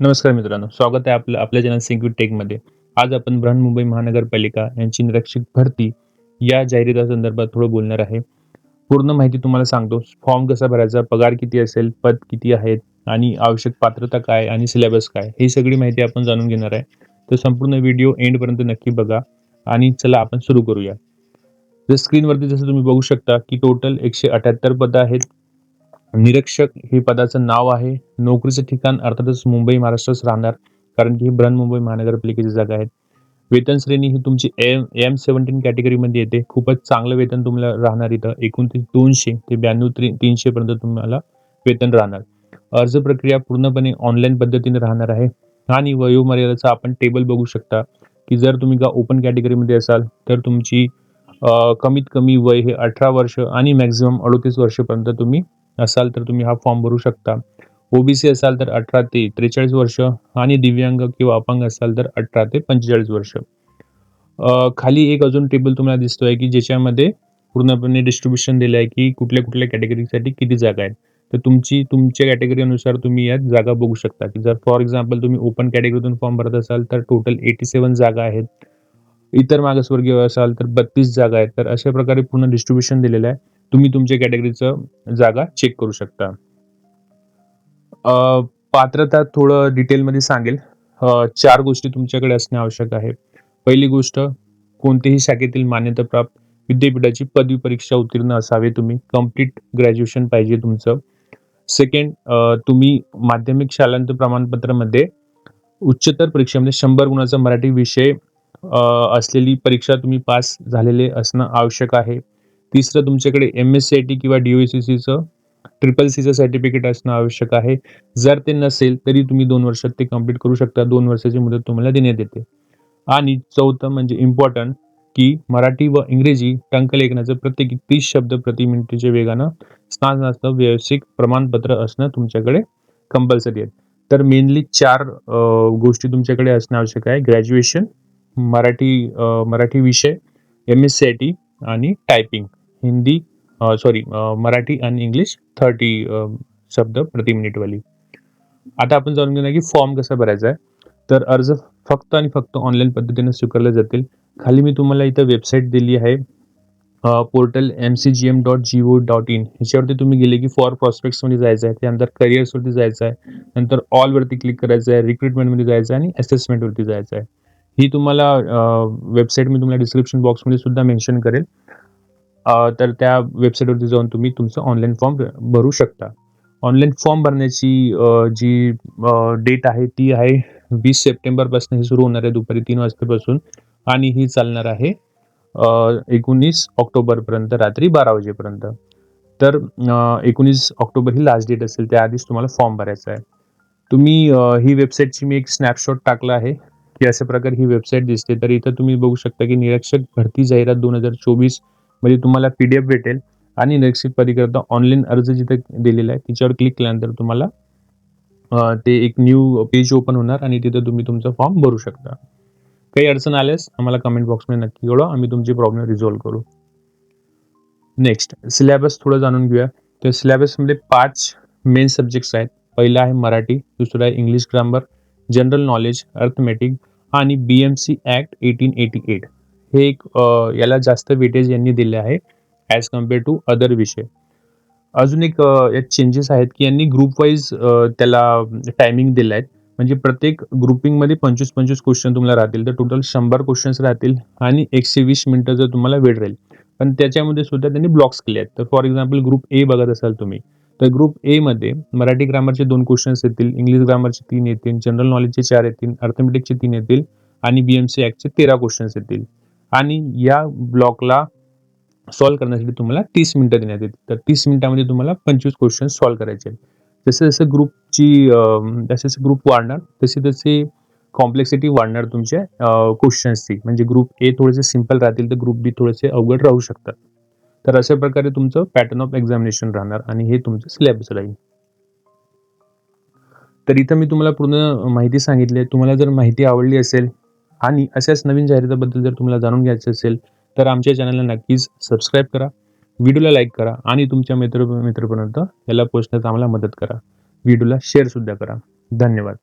नमस्कार मित्रांनो स्वागत आहे आपलं आपल्या चॅनल सिंक्यू टेकमध्ये आज आपण बृहन्मुंबई महानगरपालिका यांची निरीक्षक भरती या जाहिरातीसंदर्भात थोडं बोलणार आहे. पूर्ण माहिती तुम्हाला सांगतो. फॉर्म कसा भरायचा पगार किती असेल पद किती आहेत आणि आवश्यक पात्रता काय आणि सिलेबस काय ही सगळी माहिती आपण जाणून घेणार आहे. तर संपूर्ण व्हिडिओ एंडपर्यंत नक्की बघा आणि चला आपण सुरू करूया. जर स्क्रीनवरती जसं तुम्ही बघू शकता की टोटल एकशे अठ्याहत्तर पदं आहेत. निरीक्षक हे पदाचं नाव आहे. नोकरीचं ठिकाण अर्थातच मुंबई महाराष्ट्रच राहणार. कारण की ही बृहन्मुंबई महानगरपालिकेची जागा आहेत वेतन श्रेणी ही तुमची एम एम सेव्हन्टीन कॅटेगरीमध्ये येते. खूपच चांगलं वेतन तुम्हाला राहणार इथं. एकोणतीस दोनशे ते ब्याण्णव त्री तीनशे पर्यंत तुम्हाला वेतन राहणार. अर्ज प्रक्रिया पूर्णपणे ऑनलाईन पद्धतीने राहणार आहे. आणि वयोमर्यादेचा आपण टेबल बघू शकता की जर तुम्ही का ओपन कॅटेगरीमध्ये असाल तर तुमची कमीत कमी वय हे अठरा वर्ष आणि मॅक्झिमम अडोतीस वर्षपर्यंत तुम्ही असाल तर तुम्ही हा फॉर्म भरू शकता. ओबीसी असाल तर अठरा ते त्रेचाळीस वर्ष आणि दिव्यांग किंवा अपंग असाल तर अठरा ते पंचेचाळीस वर्ष. खाली एक अजून टेबल तुम्हाला दिसतोय की ज्याच्यामध्ये पूर्णपणे डिस्ट्रीब्युशन दिलं आहे की कुठल्या कुठल्या कॅटेगरीसाठी किती जागा आहेत. तर तुमची तुमच्या कॅटेगरीनुसार तुम्ही यात जागा बघू शकता की जर फॉर एक्झाम्पल तुम्ही ओपन कॅटेगरीतून फॉर्म भरत असाल तर टोटल एटी सेवन जागा आहेत. इतर मागासवर्गीय असाल तर बत्तीस जागा आहेत. तर अशा प्रकारे पूर्ण डिस्ट्रीब्युशन दिलेलं आहे. तुम्ही तुमच्या कॅटेगरीचं जागा चेक करू शकता. पात्रता थोडं डिटेलमध्ये सांगेल. चार गोष्टी तुमच्याकडे असणे आवश्यक आहे. पहिली गोष्ट कोणत्याही शाखेतील मान्यताप्राप्त विद्यापीठाची पदवी परीक्षा उत्तीर्ण असावे तुम्ही. कंप्लीट ग्रॅज्युएशन पाहिजे तुमचं. सेकंड तुम्ही माध्यमिक शालांत प्रमाणपत्रामध्ये उच्चतर परीक्षेमध्ये शंभर गुणाचा मराठी विषय असलेली परीक्षा तुम्ही पास झालेले असणं आवश्यक आहे. तिसरं तुमच्याकडे M S C I T किंवा डी ओ सी सीचं ट्रिपल सीचं सर्टिफिकेट असणं आवश्यक आहे. जर ते नसेल तरी तुम्ही दोन वर्षात ते कंप्लीट करू शकता. दोन वर्षाची मुदत तुम्हाला देण्यात येते. आणि चौथं म्हणजे इम्पॉर्टंट की मराठी व इंग्रजी टंकलेखनाचं प्रत्येकी तीस शब्द प्रति मिनिटीच्या वेगानं स्नातक व्यावसायिक प्रमाणपत्र असणं तुमच्याकडे कंपल्सरी आहे. तर मेनली चार गोष्टी तुमच्याकडे असणं आवश्यक आहे. ग्रॅज्युएशन मराठी मराठी विषय M S C I T आणि टायपिंग हिंदी सॉरी मराठी आणि इंग्लिश थर्टी शब्द प्रति मिनिटवाली आता आपण जाणून घेणार की फॉर्म कसा भरायचा आहे. तर अर्ज फक्त आणि फक्त ऑनलाईन पद्धतीने स्वीकारले जातील. खाली मी तुम्हाला इथं वेबसाईट दिली आहे. Portal M C G M dot G O dot in ह्याच्यावरती तुम्ही गेले की फॉर प्रॉस्पेक्ट्समध्ये जायचं आहे त्यानंतर करिअर्सवरती जायचं आहे नंतर ऑलवरती क्लिक करायचं आहे रिक्रुटमेंटमध्ये जायचं आहे आणि असेसमेंटवरती जायचं आहे. ही तुम्हाला वेबसाईट मी तुम्हाला डिस्क्रिप्शन बॉक्समध्ये सुद्धा मेन्शन करेल. तर त्या वेबसाईटवरती जाऊन तुम्ही तुमचं ऑनलाईन फॉर्म भरू शकता. ऑनलाईन फॉर्म भरण्याची जी डेट आहे ती आहे वीस सप्टेंबरपासून हे सुरू होणार आहे दुपारी तीन वाजतापासून. आणि ही चालणार आहे एकोणीस ऑक्टोबरपर्यंत रात्री बारा वाजेपर्यंत. तर एकोणीस ऑक्टोबर ही लास्ट डेट असेल त्याआधीच तुम्हाला फॉर्म भरायचा आहे. तुम्ही ही वेबसाईटची मी एक स्नॅपशॉट टाकला आहे की अशा प्रकारे ही वेबसाईट दिसते. तर इथं तुम्ही बघू शकता की निरीक्षक भरती जाहिरात दोन हजार चोवीस म्हणजे तुम्हाला पी डी एफ भेटेल. आणि निरीक्षित परीकरता ऑनलाईन अर्ज जिथे दिलेला आहे तिच्यावर क्लिक केल्यानंतर तुम्हाला ते एक न्यू पेज ओपन होणार आणि तिथे तुम्ही तुमचा फॉर्म भरू शकता. काही अडचण आल्यास आम्हाला कमेंट बॉक्समध्ये नक्की कळवा आम्ही तुमची प्रॉब्लेम रिझॉल्व्ह करू. नेक्स्ट सिलेबस थोडं जाणून घेऊया. तर सिलेबसमध्ये पाच मेन सब्जेक्ट्स आहेत. पहिला आहे मराठी दुसरा आहे English grammar general knowledge arithmetic आणि B M C act eighteen eighty eight हे एक याला जास्त वेटेज यांनी दिले आहे ॲज कंपेअर टू अदर विषय. अजून एक यात चेंजेस आहेत की यांनी ग्रुप वाईज त्याला टायमिंग दिलं आहेत. म्हणजे प्रत्येक ग्रुपिंगमध्ये पंचवीस पंचवीस क्वेश्चन तुम्हाला राहतील. तर टोटल शंभर क्वेश्चन्स राहतील आणि एकशे वीस मिनटं जर तुम्हाला वेळ राहील. पण त्याच्यामध्ये सुद्धा त्यांनी ब्लॉक्स केले आहेत. तर फॉर एक्झाम्पल ग्रुप ए बघत असाल तुम्ही तर ग्रुप ए मध्ये मराठी ग्रामरचे दोन क्वेश्चन्स येतील इंग्लिश ग्रामरचे तीन येतील जनरल नॉलेजचे चार येतील अर्थमेटिकचे तीन येतील आणि बीएमसी ॲक्टचे तेरा क्वेश्चन्स येतील. आणि या ब्लॉकला सॉल्व्ह करण्यासाठी तुम्हाला तीस मिनिटं देण्यात येते तर तीस मिनिटामध्ये तुम्हाला पंचवीस क्वेश्चन सॉल्व्ह करायचे आहेत. जसे जसे ग्रुपची जसे जसे ग्रुप वाढणार तसे तसे कॉम्प्लेक्सिटी वाढणार तुमच्या क्वेश्चन्सची म्हणजे ग्रुप ए थोडेसे सिंपल राहतील तर ग्रुप बी थोडेसे अवघड राहू शकतात. तर अशा प्रकारे तुमचं पॅटर्न ऑफ एक्झामिनेशन राहणार आणि हे तुमचं सिलेबस राहील. तर इथं मी तुम्हाला पूर्ण माहिती सांगितली तुम्हाला जर माहिती आवडली असेल आणि अशाच नवीन जाहिरातीबद्दल जर तुम्हाला जाणून घ्यायचं असेल तर आमच्या चॅनलला नक्कीच सबस्क्राईब करा व्हिडिओला लाईक करा आणि तुमच्या मित्र मित्रपर्यंत याला पोचण्यात आम्हाला मदत करा. व्हिडिओला शेअरसुद्धा करा. धन्यवाद.